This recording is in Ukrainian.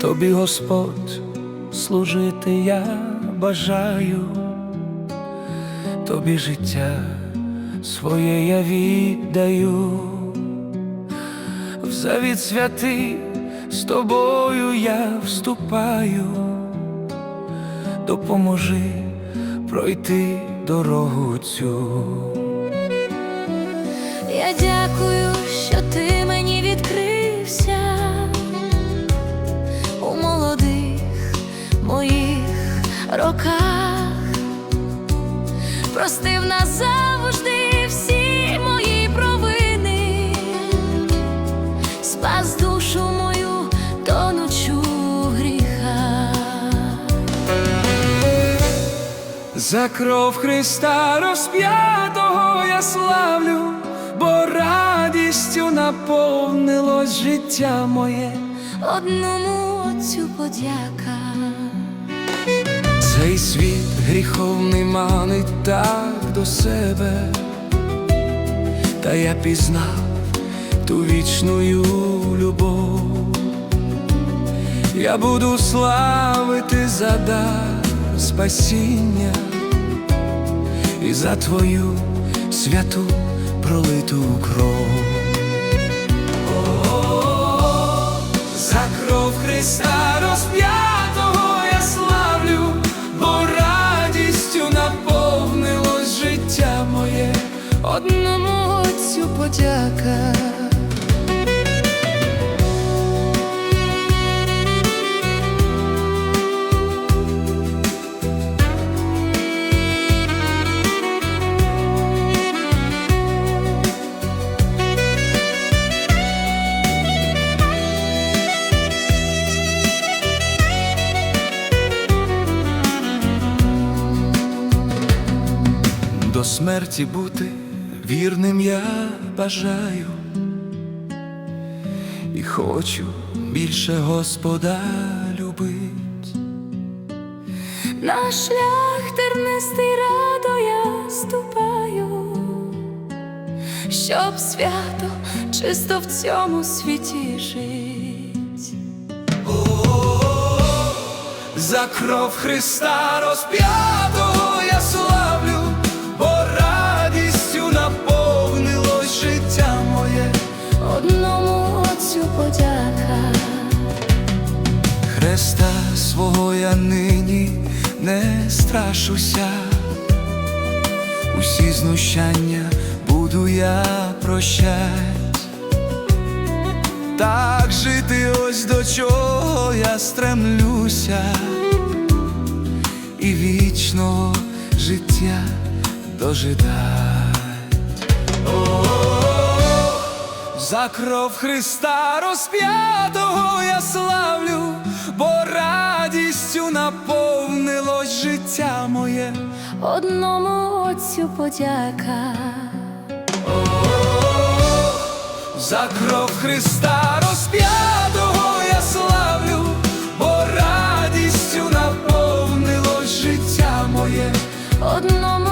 Тобі, Господь, служити я бажаю, тобі життя своє я віддаю, в завіт святий з тобою я вступаю, допоможи пройти дорогу цю. Я дякую, роках, простив назавжди всі мої провини, спас душу мою тонучу в гріхах. За кров Христа розп'ятого я славлю, бо радістю наповнилось життя моє. Одному отцю подяка. Цей світ гріховний манить так до себе, та я пізнав ту вічную любов. Я буду славити за дар спасіння і за твою святу пролиту кров. Одному отцю подяка. До смерті бути вірним я бажаю і хочу більше Господа любить. На шлях тернистий радо я ступаю, щоб свято чисто в цьому світі жить. За кров Христа розп'ятого подяка. Хреста свого я нині не страшуся, усі знущання буду я прощать, так жити ось до чого я стремлюся, і вічного життя дожидать. За кров Христа розп'ятого я славлю, бо радістю наповнилось життя моє. Одному отцю подяка. За кров Христа розп'ятого я славлю, бо радістю наповнилось життя моє. Одному.